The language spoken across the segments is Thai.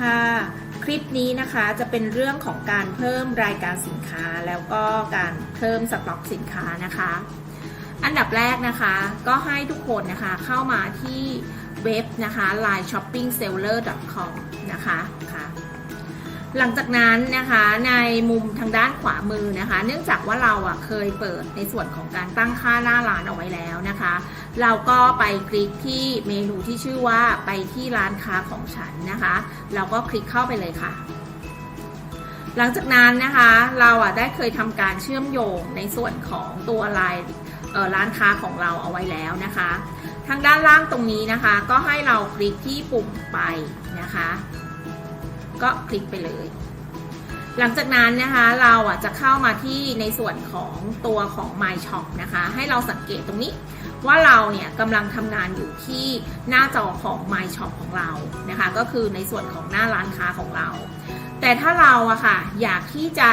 ค่ะ คลิปนี้นะคะจะเป็นเรื่องของการเพิ่มรายการสินค้าแล้วก็การเพิ่มสต็อกสินค้านะคะ อันดับแรกนะคะ ก็ให้ทุกคนนะคะเข้ามาที่เว็บนะคะ line shopping seller com นะคะค่ะหลังจากนั้นนะคะในมุมทางด้านขวามือนะคะ เนื่องจากว่าเราอะเคยเปิดในส่วนของการตั้งค่าหน้าร้านเอาไว้แล้วนะคะ เราก็ไปคลิกที่เมนูที่ชื่อว่าไปที่ร้านค้าของฉันนะคะ เราก็คลิกเข้าไปเลยค่ะ หลังจากนั้นนะคะเราอะได้เคยทำการเชื่อมโยงในส่วนของตัวลายร้านค้าของเราเอาไว้แล้วนะคะ ทางด้านล่างตรงนี้นะคะ ก็ให้เราคลิกที่ปุ่มไปนะคะ ก็คลิกไปเลย หลังจากนั้นนะคะเราอะจะเข้ามาที่ในส่วนของตัวของ My Shop นะคะ ให้เราสังเกตตรงนี้ ว่าเราเนี่ยกำลังทำงานอยู่ที่หน้าจอของ My Shop ของเรานะคะ ก็คือในส่วนของหน้าร้านค้าของเรา แต่ถ้าเราอะค่ะอยากที่จะ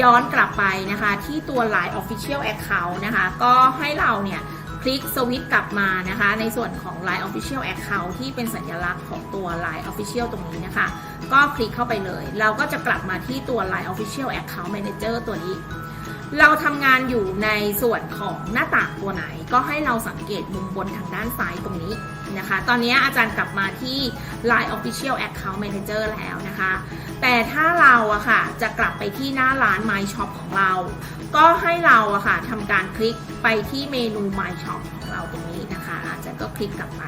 ย้อนกลับไปนะคะที่ตัว Line Official Account นะคะ ก็ให้เราเนี่ยคลิกสวิตช์กลับมานะคะ ในส่วนของ Line Official Account ที่เป็นสัญลักษณ์ของตัว Line Official ตรงนี้นะคะ ก็คลิกเข้าไปเลย เราก็จะกลับมาที่ตัว Line Official Account Manager ตัวนี้ เราทำงานอยู่ในส่วนของหน้าต่างตัวไหน ก็ให้เราสังเกตมุมบนทางด้านซ้ายตรงนี้นะคะ ตอนนี้อาจารย์กลับมาที่ Line Official Account Manager แล้วนะคะ แต่ถ้าเราอะค่ะจะกลับไปที่หน้าร้าน My Shop ของเรา ก็ให้เราอะค่ะทำการคลิกไปที่เมนู My Shop ของเราตรงนี้นะคะ อาจารย์ก็คลิกกลับไป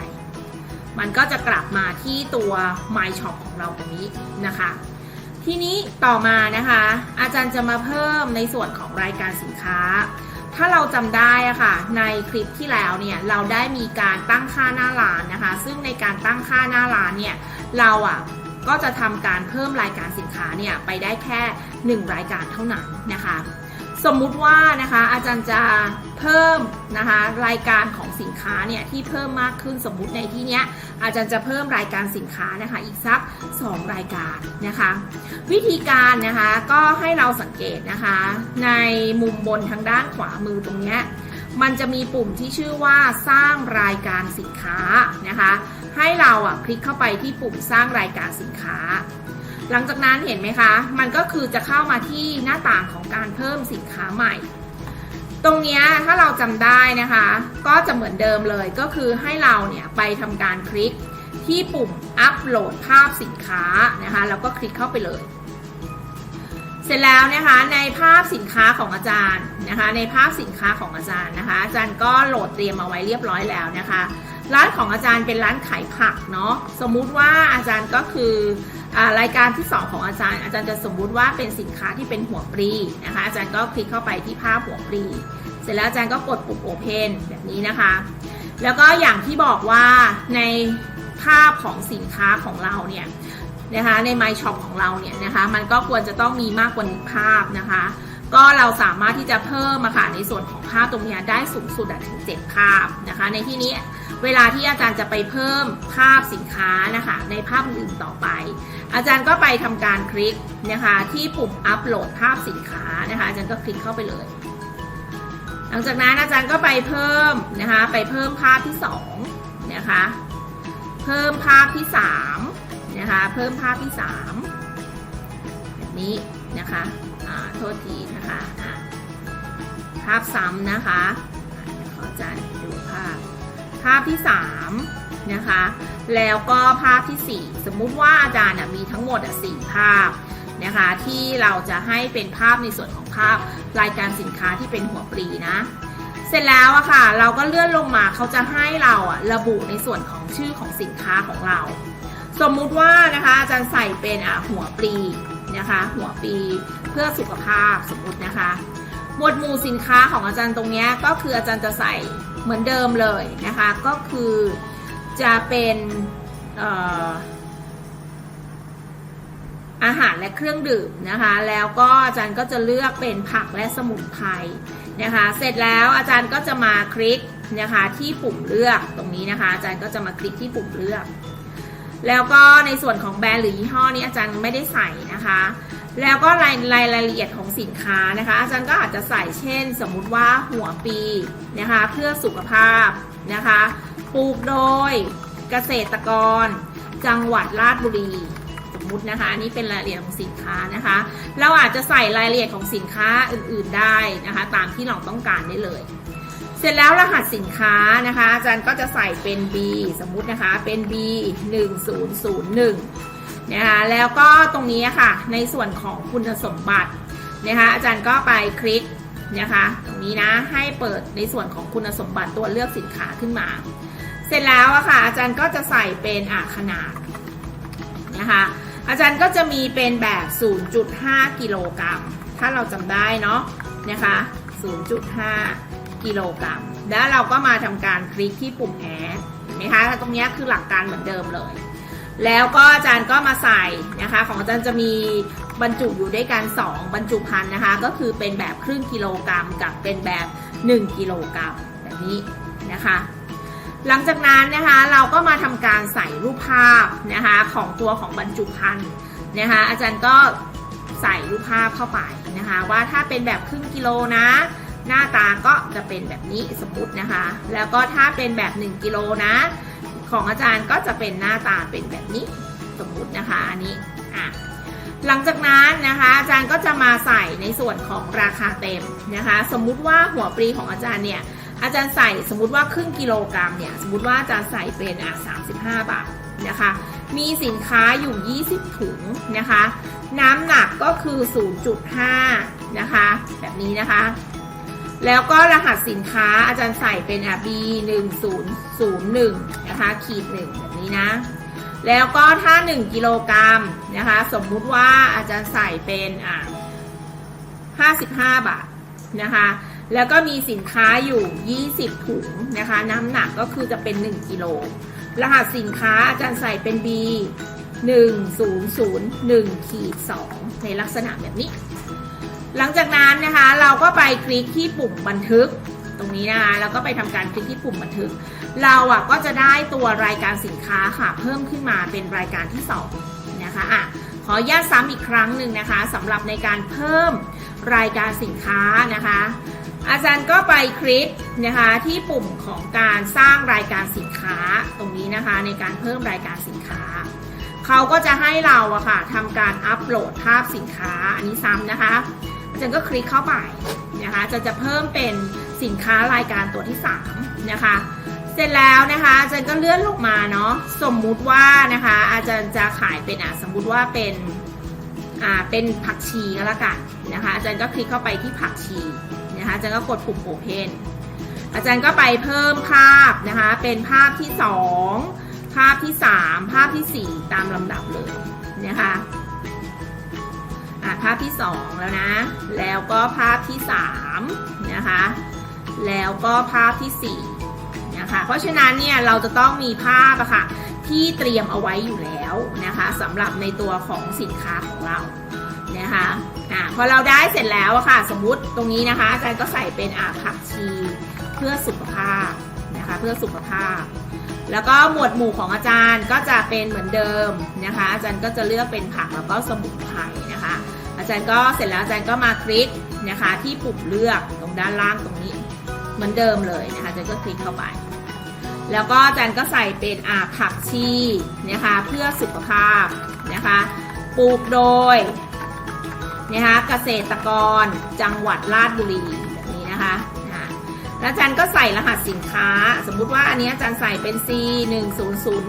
มันก็จะกลับมาที่ตัว My Shop ของเราตรงนี้นะคะ ทีนี้ต่อมานะคะ อาจารย์จะมาเพิ่มในส่วนของรายการสินค้า ถ้าเราจำได้อะค่ะในคลิปที่แล้วเนี่ยเราได้มีการตั้งค่าหน้าร้านนะคะ ซึ่งในการตั้งค่าหน้าร้านเนี่ยเราอะก็จะทำการเพิ่มรายการสินค้าเนี่ยไปได้แค่ 1 รายการเท่านั้นนะคะ สมมุติว่านะคะอาจารย์จะเพิ่มนะคะรายการของสินค้าเนี่ยที่เพิ่มมากขึ้นสมมุติในที่เนี้ยอาจารย์จะเพิ่มรายการสินค้านะคะอีกสัก 2 รายการนะคะ วิธีการนะคะก็ให้เราสังเกตนะคะ ในมุมบนทางด้านขวามือตรงเนี้ยมันจะมีปุ่มที่ชื่อว่าสร้างรายการสินค้านะคะ ให้เราอะคลิกเข้าไปที่ปุ่มสร้างรายการสินค้า หลังจากนั้นเห็นไหมคะ มันก็คือจะเข้ามาที่หน้าต่างของการเพิ่มสินค้าใหม่ ตรงเนี้ยถ้าเราจำได้นะคะ ก็จะเหมือนเดิมเลยก็คือให้เราเนี่ยไปทำการคลิกที่ปุ่มอัปโหลดภาพสินค้านะคะแล้วก็คลิกเข้าไปเลย เสร็จแล้วนะคะในภาพสินค้าของอาจารย์นะคะ ในภาพสินค้าของอาจารย์นะคะ อาจารย์ก็โหลดเตรียมเอาไว้เรียบร้อยแล้วนะคะ ร้านของอาจารย์เป็นร้านขายผักเนาะสมมุติว่าอาจารย์ก็คือ รายการที่ 2 ของอาจารย์ อาจารย์จะสมมุติว่าเป็นสินค้าที่เป็นหัวปรีนะคะอาจารย์ก็คลิกเข้าไปที่ภาพหัวปรีเสร็จแล้วอาจารย์ก็กดปุ่ม Open แบบนี้นะคะ แล้วก็อย่างที่บอกว่าในภาพของสินค้าของเราเนี่ยนะคะใน My Shop ของเราเนี่ยนะคะมันก็ควรจะต้องมีมากกว่าหนึ่งภาพนะคะ ก็เราสามารถที่จะเพิ่มมาค่ะในส่วนของภาพตรงนี้ได้สูงสุดถึง 7 ภาพนะคะ ในที่นี้ เวลาที่อาจารย์จะไปเพิ่มภาพสินค้านะคะในภาพอื่นต่อไป อาจารย์ก็ไปทำการคลิกนะคะที่ปุ่มอัปโหลดภาพสินค้านะคะอาจารย์ก็คลิกเข้าไปเลย หลังจากนั้นอาจารย์ก็ไปเพิ่มนะคะไปเพิ่มภาพที่2นะคะเพิ่มภาพที่3นะคะเพิ่มภาพที่3แบบนี้นะคะอ่าโทษทีนะคะภาพซ้ำนะคะขออาจารย์ดูภาพ ภาพที่ 3 นะคะ แล้วก็ภาพทีสี่ 4 สมมุติว่าอาจารย์มีทั้งหมดสี่ภาพนะคะที่เราจะให้เป็นภาพในส่วนของภาพรายการสินค้าที่เป็นหัวปรีนะ เสร็จแล้วอะค่ะ เราก็เลื่อนลงมาเขาจะให้เราอะระบุในส่วนของชื่อของสินค้าของเรา สมมุติว่านะคะอาจารย์ใส่เป็นอะหัวปลีนะคะ หัวปลีเพื่อสุขภาพสมมุตินะคะ หมวดหมู่สินค้าของอาจารย์ตรงนี้ก็คืออาจารย์จะใส่ เหมือนเดิมเลยนะคะ ก็คือจะเป็นอาหารและเครื่องดื่มนะคะ แล้วก็อาจารย์ก็จะเลือกเป็นผักและสมุนไพรนะคะ เสร็จแล้วอาจารย์ก็จะมาคลิกนะคะที่ปุ่มเลือกตรงนี้นะคะ อาจารย์ก็จะมาคลิกที่ปุ่มเลือก แล้วก็ในส่วนของแบรนด์หรือยี่ห้อนี้อาจารย์ไม่ได้ใส่นะคะ แล้วก็รายรายรายละเอียดของสินค้านะคะ อาจารย์ก็อาจจะใส่เช่น สมมุติว่าหัวปีนะคะเพื่อสุขภาพนะคะปลูกโดยเกษตรกร จังหวัดราชบุรีสมมุตินะคะอันนี้เป็นรายละเอียดของสินค้านะคะ เราอาจจะใส่รายละเอียดของสินค้าอื่นๆได้นะคะ ตามที่เราต้องการได้เลย เสร็จแล้วรหัสสินค้านะคะ อาจารย์ก็จะใส่เป็น B สมมุตินะคะเป็น B 1001 นะคะแล้วก็ตรงนี้ค่ะ ในส่วนของคุณสมบัตินะคะอาจารย์ก็ไปคลิกนะคะตรงนี้นะให้เปิดในส่วนของคุณสมบัติตัวเลือกสินค้าขึ้นมา เสร็จแล้วอะค่ะ อาจารย์ก็จะใส่เป็นอะขนาดนะคะอาจารย์ก็จะมีเป็นแบบ 0.5 กิโลกรัมถ้าเราจำได้เนาะนะคะ 0.5 กิโลกรัมแล้วเราก็มาทำการคลิกที่ปุ่มแอดเห็นไหมคะตรงนี้คือหลักการเหมือนเดิมเลย แล้วก็อาจารย์ก็มาใส่นะคะ ของอาจารย์จะมีบรรจุอยู่ด้วยกัน 2 บรรจุภัณฑ์นะคะ ก็คือเป็นแบบครึ่งกิโลกรัมกับเป็นแบบ 1 กิโลกรัมแบบนี้นะคะ หลังจากนั้นนะคะเราก็มาทำการใส่รูปภาพนะคะของตัวของบรรจุภัณฑ์นะคะอาจารย์ก็ใส่รูปภาพเข้าไปนะคะ ว่าถ้าเป็นแบบครึ่งกิโลนะ หน้าตาก็จะเป็นแบบนี้สมมตินะคะ แล้วก็ถ้าเป็นแบบ 1 กิโลนะ ของอาจารย์ก็จะเป็นหน้าตาเป็นแบบนี้สมมุตินะคะอันนี้อะหลังจากนั้นนะคะ อาจารย์ก็จะมาใส่ในส่วนของราคาเต็มนะคะ สมมุติว่าหัวปรีของอาจารย์เนี่ยอาจารย์ใส่สมมติว่าครึ่งกิโลกรัมเนี่ยสมมติว่าอาจารย์ใส่เป็นอะ35บาทนะคะ มีสินค้าอยู่ 20 ถุงนะคะ น้ำหนักก็คือ 0.5 นะคะ แบบนี้นะคะ แล้วก็รหัสสินค้าอาจารย์ใส่เป็นอะ B 1 0 0 1นะคะขีด1แบบนี้นะ แล้วก็ถ้า 1 กิโลกรัมนะคะ สมมุติว่าอาจารย์ใส่เป็นอะ55 บาทนะคะ แล้วก็มีสินค้าอยู่ 20 ถุงนะคะ น้ำหนักก็คือจะเป็น 1 กิโล รหัสสินค้าอาจารย์ใส่เป็น B 1001ขีด2ในลักษณะแบบนี้ หลังจากนั้นนะคะเราก็ไปคลิกที่ปุ่มบันทึกตรงนี้นะคะแล้วก็ไปทำการคลิกที่ปุ่มบันทึก เราอะก็จะได้ตัวรายการสินค้าค่ะ เพิ่มขึ้นมาเป็นรายการที่2นะคะอะขออนุญาตซ้ำอีกครั้งหนึ่งนะคะสำหรับในการเพิ่มรายการสินค้านะคะ อาจารย์ก็ไปคลิกนะคะที่ปุ่มของการสร้างรายการสินค้าตรงนี้นะคะในการเพิ่มรายการสินค้าเขาก็จะให้เราอะค่ะทำการอัปโหลดภาพสินค้าอันนี้ซ้ำนะคะ จารย์ก็คลิกเข้าไปนะคะจะจะเพิ่มเป็นสินค้ารายการตัวที่3นะคะ เสร็จแล้วนะคะอาจารย์ก็เลื่อนลงมาเนาะสมมุติว่านะคะอาจารย์จะขายเป็นอะสมมุติว่าเป็นอ่าเป็นผักชีก็แล้วกันนะคะอาจารย์ก็คลิกเข้าไปที่ผักชีนะคะอาจารย์ก็กดปุ่ม Open อาจารย์ก็ไปเพิ่มภาพนะคะเป็นภาพที่ 2 ภาพที่ 3 ภาพทีสี่4 ตามลำดับเลยนะคะ อะภาพที่ 2 แล้วนะ แล้วก็ภาพที่3นะคะ แล้วก็ภาพที่4นะคะ เพราะฉะนั้นเนี่ยเราจะต้องมีภาพอะค่ะที่เตรียมเอาไว้อยู่แล้วนะคะสำหรับในตัวของสินค้าของเรานะคะอะพอเราได้เสร็จแล้วอะค่ะ สมมุติตรงนี้นะคะอาจารย์ก็ใส่เป็นอาผักชีเพื่อสุขภาพนะคะเพื่อสุขภาพ แล้วก็หมวดหมู่ของอาจารย์ก็จะเป็นเหมือนเดิมนะคะ อาจารย์ก็จะเลือกเป็นผักแล้วก็สมุนไพรนะคะ จารย์ก็เสร็จแล้วอาจารย์ก็มาคลิกนะคะที่ปุ่มเลือกตรงด้านล่างตรงนี้ เหมือนเดิมเลยนะคะอาจารย์ก็คลิกเข้าไป แล้วก็อาจารย์ก็ใส่เป็นอาผักชีนะคะเพื่อสุขภาพนะคะปลูกโดยนะคะเกษตรกรจังหวัดราชบุรีแบบนี้นะคะอ่าแล้วอาจารย์ก็ใส่รหัสสินค้า สมมุติว่าอันนี้อาจารย์ใส่เป็น C 1 0 0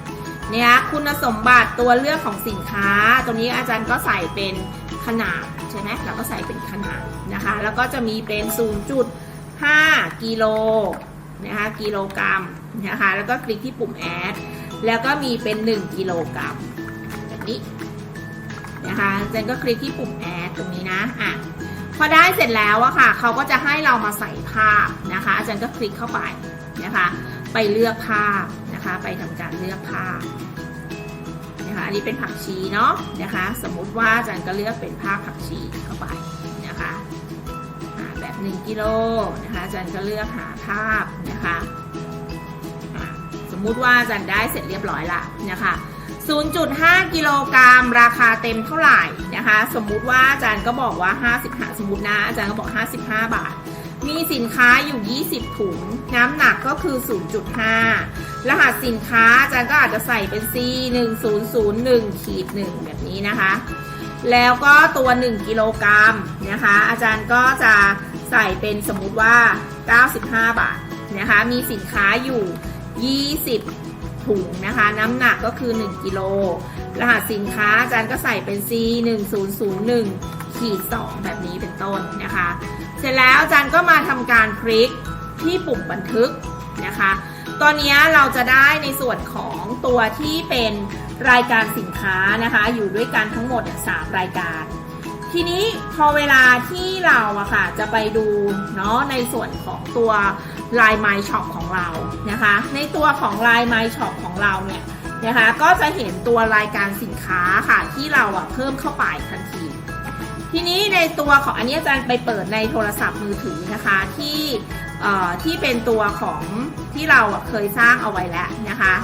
1เนี่ยคุณสมบัติตัวเลือกของสินค้า ตรงนี้อาจารย์ก็ใส่เป็น ขนาดใช่ไหมเราก็ใส่เป็นขนาดนะคะ แล้วก็จะมีเป็น 0.5 กิโลนะคะกิโลกรัมนะคะแล้วก็คลิกที่ปุ่มแอดแล้วก็มีเป็น 1 กิโลกรัมแบบนี้นะคะเจนก็คลิกที่ปุ่มแอดตรงนี้นะอะพอได้เสร็จแล้วอะค่ะเขาก็จะให้เรามาใส่ภาพนะคะอาจารย์ก็คลิกเข้าไปนะคะ ไปเลือกภาพนะคะ ไปทำการเลือกภาพ นะคะ อันนี้เป็นผักชีเนาะนะคะ สมมุติว่าจารย์ก็เลือกเป็นภาพผักชีเข้าไปนะคะแบบ1กิโลนะคะจารย์ก็เลือกหาภาพนะคะสมมุติว่าจารย์ได้เสร็จเรียบร้อยละนะคะ0.5 กิโลกรัมราคาเต็มเท่าไหร่นะคะ สมมุติว่าอาจารย์ก็บอกว่า 55 สมมตินะอาจารย์ก็บอก 55 บาท มีสินค้าอยู่ 20 ถุง น้ำหนักก็คือ 0.5 รหัสสินค้าอาจารย์ก็อาจจะใส่เป็น C 1 0 0 1ขีด1แบบนี้นะคะ แล้วก็ตัว 1 กิโลกรัมนะคะ อาจารย์ก็จะใส่เป็นสมมุติว่า 95 บาทนะคะ มีสินค้าอยู่ 20 ถุงนะคะ น้ำหนักก็คือ 1 กิโล รหัสสินค้าอาจารย์ก็ใส่เป็น C 1 0 0 1ขีด2แบบนี้เป็นต้นนะคะ เสร็จแล้วอาจารย์ก็มาทำการคลิกที่ปุ่มบันทึกนะคะ ตอนนี้เราจะได้ในส่วนของตัวที่เป็นรายการสินค้านะคะ อยู่ด้วยกันทั้งหมดเนี่ยสามรายการ ทีนี้พอเวลาที่เราอะค่ะจะไปดูเนาะในส่วนของตัว Line My Shop ของเรานะคะ ในตัวของ Line My Shop ของเราเนี่ยนะคะก็จะเห็นตัวรายการสินค้าค่ะที่เราอะเพิ่มเข้าไปทันที ทีนี้ในตัวของอันนี้อาจารย์ไปเปิดในโทรศัพท์มือถือนะคะที่ ที่เป็นตัวของที่เราเคยสร้างเอาไว้แล้วนะคะ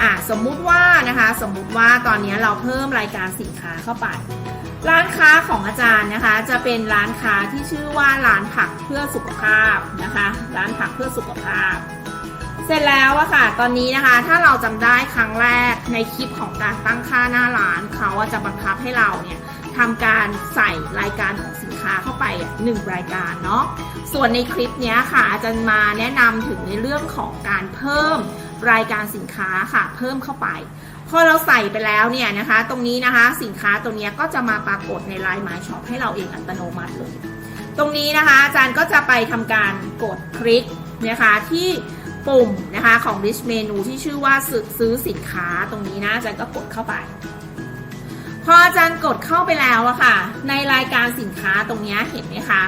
อะสมมุติว่านะคะสมมุติว่าตอนนี้เราเพิ่มรายการสินค้าเข้าไป ร้านค้าของอาจารย์นะคะ จะเป็นร้านค้าที่ชื่อว่าร้านผักเพื่อสุขภาพนะคะ ร้านผักเพื่อสุขภาพ เสร็จแล้วอะค่ะ ตอนนี้นะคะถ้าเราจำได้ครั้งแรกในคลิปของการตั้งค่าหน้าร้านเขาจะบังคับให้เราเนี่ยทำการใส่รายการของสิน ค้าเข้าไปหนึ่งรายการเนาะส่วนในคลิปนี้ค่ะอาจารย์มาแนะนำถึงในเรื่องของการเพิ่มรายการสินค้าค่ะเพิ่มเข้าไป พอเราใส่ไปแล้วเนี่ยนะคะ ตรงนี้นะคะสินค้าตรงนี้ก็จะมาปรากฏในไลน์ My Shop ให้เราเองอัตโนมัติเลย ตรงนี้นะคะอาจารย์ก็จะไปทำการกดคลิกนะคะที่ปุ่มนะคะของ List Menu ที่ชื่อว่าซื้อสินค้าตรงนี้นะอาจารย์ก็กดเข้าไป พออาจารย์กดเข้าไปแล้วอะค่ะ ในรายการสินค้าตรงนี้เห็นไหมคะ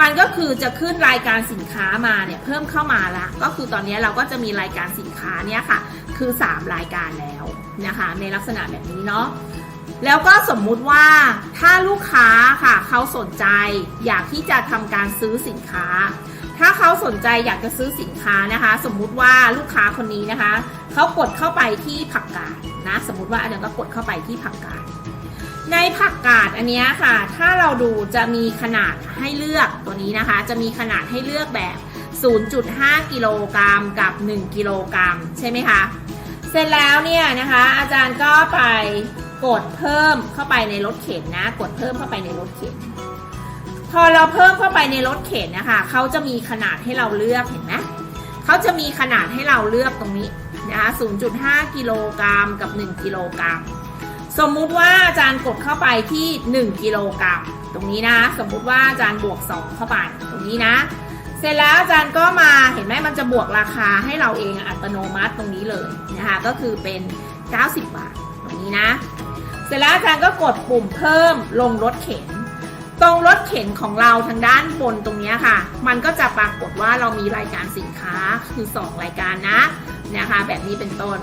มันก็คือจะขึ้นรายการสินค้ามาเนี่ยเพิ่มเข้ามาละก็คือตอนนี้เราก็จะมีรายการสินค้าเนี่ยค่ะ คือ 3 รายการแล้วนะคะ ในลักษณะแบบนี้เนาะแล้วก็สมมุติว่าถ้าลูกค้าค่ะ เขาสนใจอยากที่จะทำการซื้อสินค้า ถ้าเขาสนใจอยากจะซื้อสินค้านะคะ สมมุติว่าลูกค้าคนนี้นะคะเขากดเข้าไปที่ผักกาดนะ สมมติว่าอาจารย์ก็กดเข้าไปที่ผักกาด ในผักกาดอันนี้ค่ะ ถ้าเราดูจะมีขนาดให้เลือกตัวนี้นะคะ จะมีขนาดให้เลือกแบบ 0.5 กิโลกรัมกับ 1 กิโลกรัมใช่ไหมคะ เสร็จแล้วเนี่ยนะคะ อาจารย์ก็ไปกดเพิ่มเข้าไปในรถเข็นนะ กดเพิ่มเข้าไปในรถเข็น พอเราเพิ่มเข้าไปในรถเข็นนะคะ เขาจะมีขนาดให้เราเลือกเห็นไหมเขาจะมีขนาดให้เราเลือกตรงนี้นะคะ 0.5 กิโลกรัมกับ 1 กิโลกรัม สมมุติว่าอาจารย์กดเข้าไปที่ 1 กิโลกรัมตรงนี้นะ สมมุติว่าอาจารย์บวก 2 เข้าไปตรงนี้นะ เสร็จแล้วอาจารย์ก็มาเห็นไหมมันจะบวกราคาให้เราเองอัตโนมัติตรงนี้เลยนะคะก็คือเป็น 90 บาทตรงนี้นะ เสร็จแล้วอาจารย์ก็กดปุ่มเพิ่มลงรถเข็น ตรงรถเข็นของเราทางด้านบนตรงนี้ค่ะ มันก็จะปรากฏว่าเรามีรายการสินค้าคือ 2 รายการนะนะคะแบบนี้เป็นต้น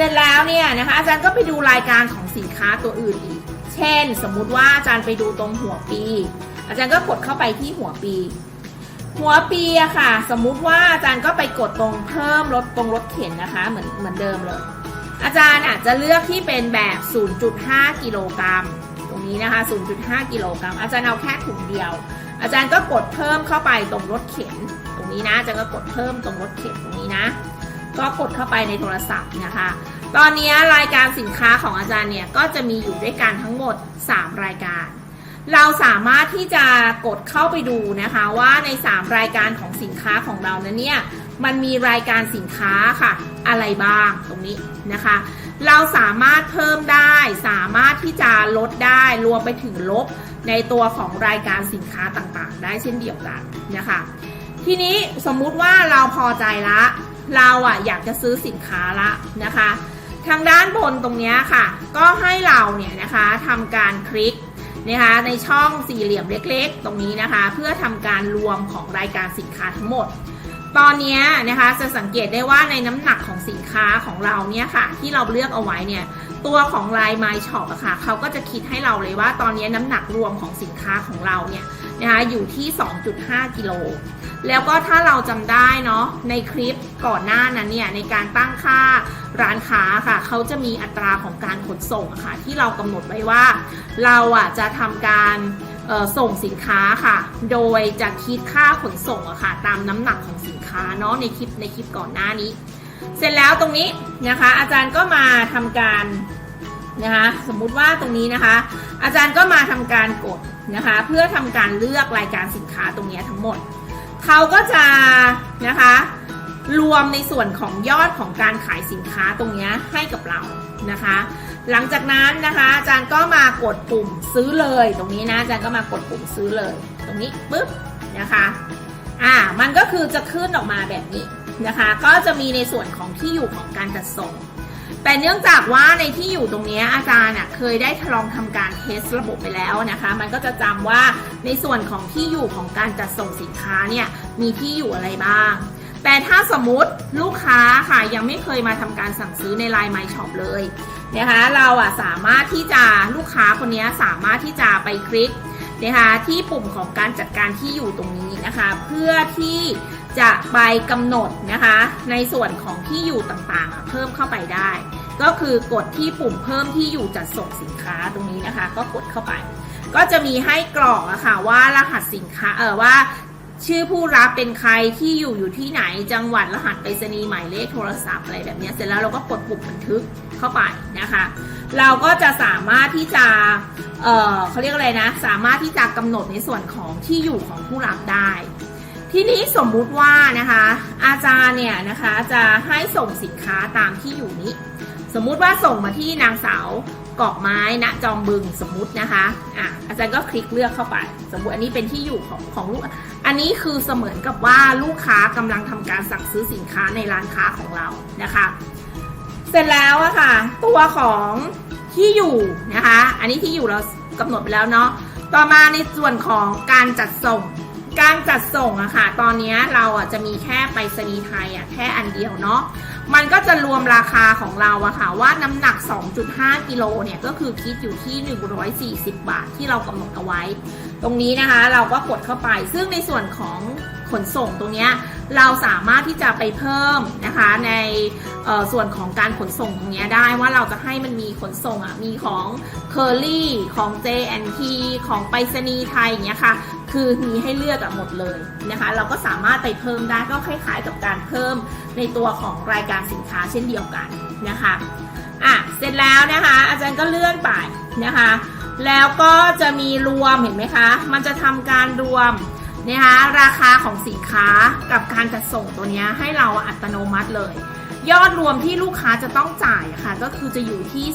เสร็จแล้วเนี่ยนะคะอาจารย์ก็ไปดูรายการของสินค้าตัวอื่นอีก เช่น สมมุติว่าอาจารย์ไปดูตรงหัวปี อาจารย์ก็กดเข้าไปที่หัวปี หัวปีอะค่ะ สมมุติว่าอาจารย์ก็ไปกดตรงเพิ่มรถตรงรถเข็นนะคะเหมือนเหมือนเดิมเลย อาจารย์อาจจะเลือกที่เป็นแบบ 0.5 กิโลกรัมตรงนี้นะคะ 0.5 กิโลกรัม อาจารย์เอาแค่ถุงเดียว อาจารย์ก็กดเพิ่มเข้าไปตรงรถเข็น ตรงนี้นะ อาจารย์ก็กดเพิ่มตรงรถเข็นตรงนี้นะ ก็กดเข้าไปในโทรศัพท์นะคะ ตอนนี้รายการสินค้าของอาจารย์เนี่ยก็จะมีอยู่ด้วยกันทั้งหมด 3 รายการ เราสามารถที่จะกดเข้าไปดูนะคะว่าใน 3 รายการของสินค้าของเรานั้นเนี่ยมันมีรายการสินค้าค่ะ อะไรบ้างตรงนี้นะคะ เราสามารถเพิ่มได้สามารถที่จะลดได้รวมไปถึงลบในตัวของรายการสินค้าต่างๆ ได้เช่นเดียวกันนะคะ ทีนี้สมมุติว่าเราพอใจละ เราอะอยากจะซื้อสินค้าละนะคะ ทางด้านบนตรงนี้ค่ะ ก็ให้เราเนี่ยนะคะทำการคลิกนะคะในช่องสี่เหลี่ยมเล็กๆ ตรงนี้นะคะ เพื่อทำการรวมของรายการสินค้าทั้งหมด ตอนนี้นะคะจะสังเกตได้ว่าในน้ำหนักของสินค้าของเราเนี่ยค่ะ ที่เราเลือกเอาไว้เนี่ยตัวของ Line My Shop อะค่ะเขาก็จะคิดให้เราเลยว่าตอนนี้น้ำหนักรวมของสินค้าของเราเนี่ยนะคะอยู่ที่ 2.5 กิโล แล้วก็ถ้าเราจำได้เนาะในคลิป ก่อนหน้านั้นเนี่ยในการตั้งค่าร้านค้าค่ะเขาจะมีอัตราของการขนส่งค่ะที่เรากำหนดไว้ว่า เราอะจะทำการส่งสินค้าค่ะ โดยจะคิดค่าขนส่งอะค่ะ ตามน้ำหนักของสินค้าเนาะในคลิปในคลิปก่อนหน้านี้ เสร็จแล้วตรงนี้นะคะ อาจารย์ก็มาทำการนะคะสมมุติว่าตรงนี้นะคะ อาจารย์ก็มาทำการกดนะคะ เพื่อทำการเลือกรายการสินค้าตรงนี้ทั้งหมดเขาก็จะนะคะ รวมในส่วนของยอดของการขายสินค้าตรงนี้ให้กับเรานะคะ หลังจากนั้นนะคะอาจารย์ก็มากดปุ่มซื้อเลย ตรงนี้นะอาจารย์ก็มากดปุ่มซื้อเลย ตรงนี้ปุ๊บนะคะอ่ามันก็คือจะขึ้นออกมาแบบนี้นะคะ ก็จะมีในส่วนของที่อยู่ของการจัดส่ง แต่เนื่องจากว่าในที่อยู่ตรงนี้อาจารย์เคยได้ทดลองทำการเทสระบบไปแล้วนะคะ มันก็จะจำว่าในส่วนของที่อยู่ของการจัดส่งสินค้าเนี่ยมีที่อยู่อะไรบ้าง แต่ถ้าสมมติลูกค้าค่ะยังไม่เคยมาทำการสั่งซื้อใน Line My Shop เลยนะคะเราอะสามารถที่จะลูกค้าคนนี้สามารถที่จะไปคลิกนะคะที่ปุ่มของการจัดการที่อยู่ตรงนี้นะคะ เพื่อที่จะไปกำหนดนะคะ ในส่วนของที่อยู่ต่างๆ เพิ่มเข้าไปได้ ก็คือกดที่ปุ่มเพิ่มที่อยู่จัดส่งสินค้าตรงนี้นะคะ ก็กดเข้าไป ก็จะมีให้กรอกอะค่ะว่ารหัสสินค้าเออว่า ชื่อผู้รับเป็นใครที่อยู่อยู่ที่ไหนจังหวัดรหัสไปรษณีย์หมายเลขโทรศัพท์อะไรแบบนี้เสร็จแล้วเราก็กดปุ่มบันทึกเข้าไปนะคะ เราก็จะสามารถที่จะเเขาเรียกอะไรนะ สามารถที่จะกำหนดในส่วนของที่อยู่ของผู้รับได้ ทีนี้สมมุติว่านะคะ อาจารย์เนี่ยนะคะจะให้ส่งสินค้าตามที่อยู่นี้ สมมุติว่าส่งมาที่นางสาว กอกไม้ณจอมบึงสมมุตินะคะอะอาจารย์ก็คลิกเลือกเข้าไป สมมุติอันนี้เป็นที่อยู่ของของลูก อันนี้คือเสมือนกับว่าลูกค้ากำลังทำการสั่งซื้อสินค้าในร้านค้าของเรานะคะ เสร็จแล้วอะค่ะ ตัวของที่อยู่นะคะ อันนี้ที่อยู่เรากำหนดไปแล้วเนาะต่อมาในส่วนของการจัดส่ง การจัดส่งอะค่ะ ตอนนี้เราอะจะมีแค่ไปรษณีย์ไทยอะแค่อันเดียวเนาะ มันก็จะรวมราคาของเราอะค่ะ ว่าน้ำหนัก 2.5 กิโลเนี่ยก็คือคิดอยู่ที่ 140 บาทที่เรากำหนดเอาไว้ ตรงนี้นะคะเราก็กดเข้าไป ซึ่งในส่วนของขนส่งตรงเนี้ย เราสามารถที่จะไปเพิ่มนะคะในส่วนของการขนส่งตรงนี้ได้ว่าเราจะให้มันมีขนส่งอะมีของ c u r r y ของ J&T ของไปรษณีย์ไทยอย่างเงี้ยค่ะ คือมีให้เลือกหมดเลยนะคะ เราก็สามารถไปเพิ่มได้ก็คล้ายๆกับการเพิ่มในตัวของรายการสินค้าเช่นเดียวกันนะคะอะเสร็จแล้วนะคะ อาจารย์ก็เลื่อนไปนะคะ แล้วก็จะมีรวมเห็นไหมคะ มันจะทำการรวม นะคะราคาของสินค้ากับการจัดส่งตัวนี้ให้เราอัตโนมัติเลย ยอดรวมที่ลูกค้าจะต้องจ่ายค่ะ ก็คือจะอยู่ที่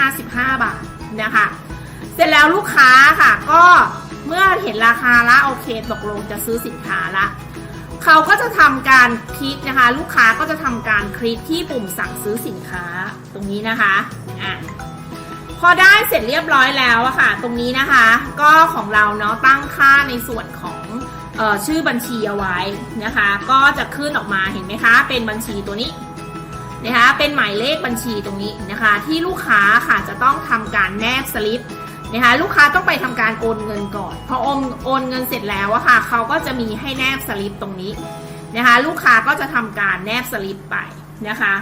355 บาทนะคะ เสร็จแล้วลูกค้าค่ะก็เมื่อเห็นราคาละโอเคตกลงจะซื้อสินค้าละเขาก็จะทำการคลิกนะคะ ลูกค้าก็จะทำการคลิกที่ปุ่มสั่งซื้อสินค้าตรงนี้นะคะอะ พอได้เสร็จเรียบร้อยแล้วอะค่ะ ตรงนี้นะคะ ก็ของเราเนาะตั้งค่าในส่วนของออชื่อบัญชีเอาไว้นะคะ ก็จะขึ้นออกมาเห็นไหมคะ เป็นบัญชีตัวนี้นะคะ เป็นหมายเลขบัญชีตรงนี้นะคะ ที่ลูกค้าค่ะจะต้องทำการแนบสลิปนะคะลูกค้าต้องไปทำการโอนเงินก่อน พอโอนโอนเงินเสร็จแล้วอะค่ะเขาก็จะมีให้แนบสลิปตรงนี้นะคะ ลูกค้าก็จะทำการแนบสลิปไปนะคะ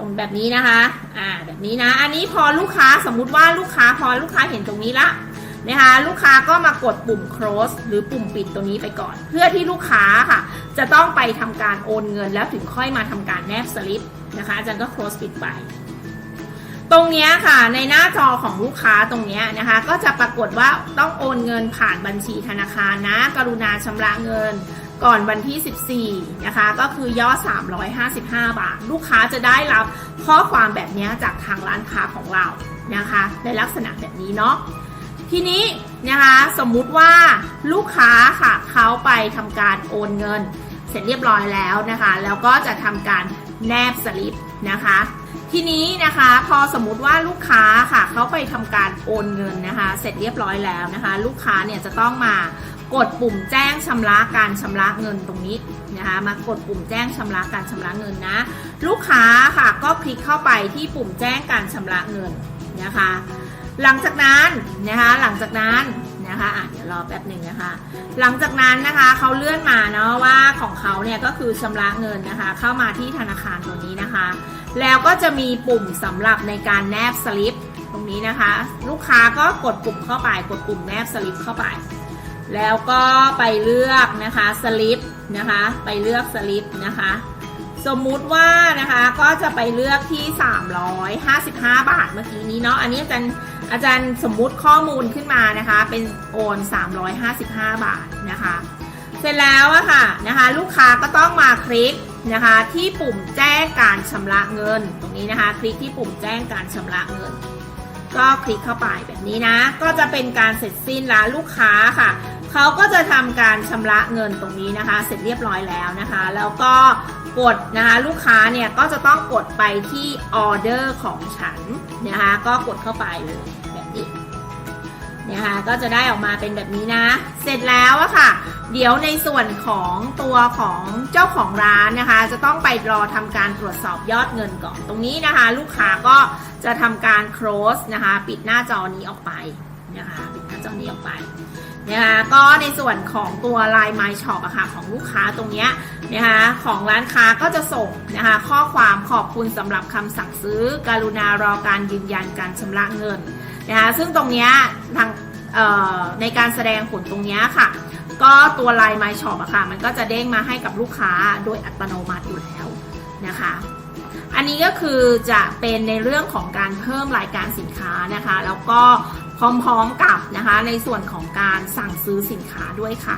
ตรงแบบนี้นะคะ อ่า แบบนี้นะ อันนี้พอลูกค้าสมมุติว่าลูกค้าพอลูกค้าเห็นตรงนี้ละนะคะ ลูกค้าก็มากดปุ่ม close หรือปุ่มปิดตรงนี้ไปก่อน เพื่อที่ลูกค้าค่ะ จะต้องไปทำการโอนเงิน แล้วถึงค่อยมาทำการแนบสลิปนะคะอาจารย์ก็ close ปิดไป ตรงนี้ค่ะ ในหน้าจอของลูกค้าตรงนี้นะคะ ก็จะปรากฏว่าต้องโอนเงินผ่านบัญชีธนาคารนะ กรุณาชำระเงิน ก่อนวันที่ 14 นะคะ ก็คือยอด 355 บาท ลูกค้าจะได้รับข้อความแบบนี้จากทางร้านค้าของเรานะคะ ในลักษณะแบบนี้เนาะทีนี้นะคะสมมุติว่าลูกค้าค่ะเขาไปทำการโอนเงิน เสร็จเรียบร้อยแล้วนะคะ แล้วก็จะทำการแนบสลิปนะคะ ทีนี้นะคะพอสมมติว่าลูกค้าค่ะเขาไปทำการโอนเงินนะคะ เสร็จเรียบร้อยแล้วนะคะ ลูกค้าเนี่ยจะต้องมา กดปุ่มแจ้งชำระการชำระเงินตรงนี้นะคะมากดปุ่มแจ้งชำระการชำระเงินนะ ลูกค้าค่ะก็คลิกเข้าไปที่ปุ่มแจ้งการชำระเงินนะคะ หลังจากนั้นนะคะหลังจากนั้นนะคะอะเดี๋ยวรอแป๊บหนึ่งนะคะ หลังจากนั้นนะคะเขาเลื่อนมาเนาะว่าของเขาเนี่ยก็คือชำระเงินนะคะ เข้ามาที่ธนาคารตัวนี้นะคะ แล้วก็จะมีปุ่มสำหรับในการแนบสลิปตรงนี้นะคะ ลูกค้าก็กดปุ่มเข้าไปกดปุ่มแนบสลิปเข้าไป แล้วก็ไปเลือกนะคะสลิปนะคะ ไปเลือกสลิปนะคะ สมมุติว่านะคะก็จะไปเลือกที่ 355 บาทเมื่อกี้นี้เนาะอันนี้อาจารย์อาจารย์สมมุติข้อมูลขึ้นมานะคะ เป็นโอน 355 บาทนะคะ เสร็จแล้วอะค่ะนะคะ ลูกค้าก็ต้องมาคลิกนะคะ ที่ปุ่มแจ้งการชำระเงิน ตรงนี้นะคะ คลิกที่ปุ่มแจ้งการชำระเงิน ก็คลิกเข้าไปแบบนี้นะ ก็จะเป็นการเสร็จสิ้นแล้วลูกค้าค่ะ เขาก็จะทำการชำระเงินตรงนี้นะคะ เสร็จเรียบร้อยแล้วนะคะ แล้วก็กดนะคะลูกค้าเนี่ยก็จะต้องกดไปที่ออเดอร์ของฉันนะคะก็กดเข้าไปเลยแบบนี้นะคะก็จะได้ออกมาเป็นแบบนี้นะ เสร็จแล้วอะค่ะ เดี๋ยวในส่วนของตัวของเจ้าของร้านนะคะ จะต้องไปรอทำการตรวจสอบยอดเงินก่อนตรงนี้นะคะ ลูกค้าก็จะทำการ close นะคะ ปิดหน้าจอนี้ออกไปนะคะปิดหน้าจอนี้ออกไป นะคะก็ในส่วนของตัว Line My Shop อะค่ะของลูกค้าตรงเนี้ยนะคะของร้านค้าก็จะส่งนะคะข้อความขอบคุณสำหรับคำสั่งซื้อการุณารอการยืนยันการชำระเงินนะคะซึ่งตรงเนี้ยทางในการแสดงผลตรงเนี้ยค่ะ ก็ตัว Line My Shop อะค่ะ มันก็จะเด้งมาให้กับลูกค้าโดยอัตโนมัติอยู่แล้วนะคะ อันนี้ก็คือจะเป็นในเรื่องของการเพิ่มรายการสินค้านะคะ แล้วก็ พร้อมๆกับนะคะในส่วนของการสั่งซื้อสินค้าด้วยค่ะ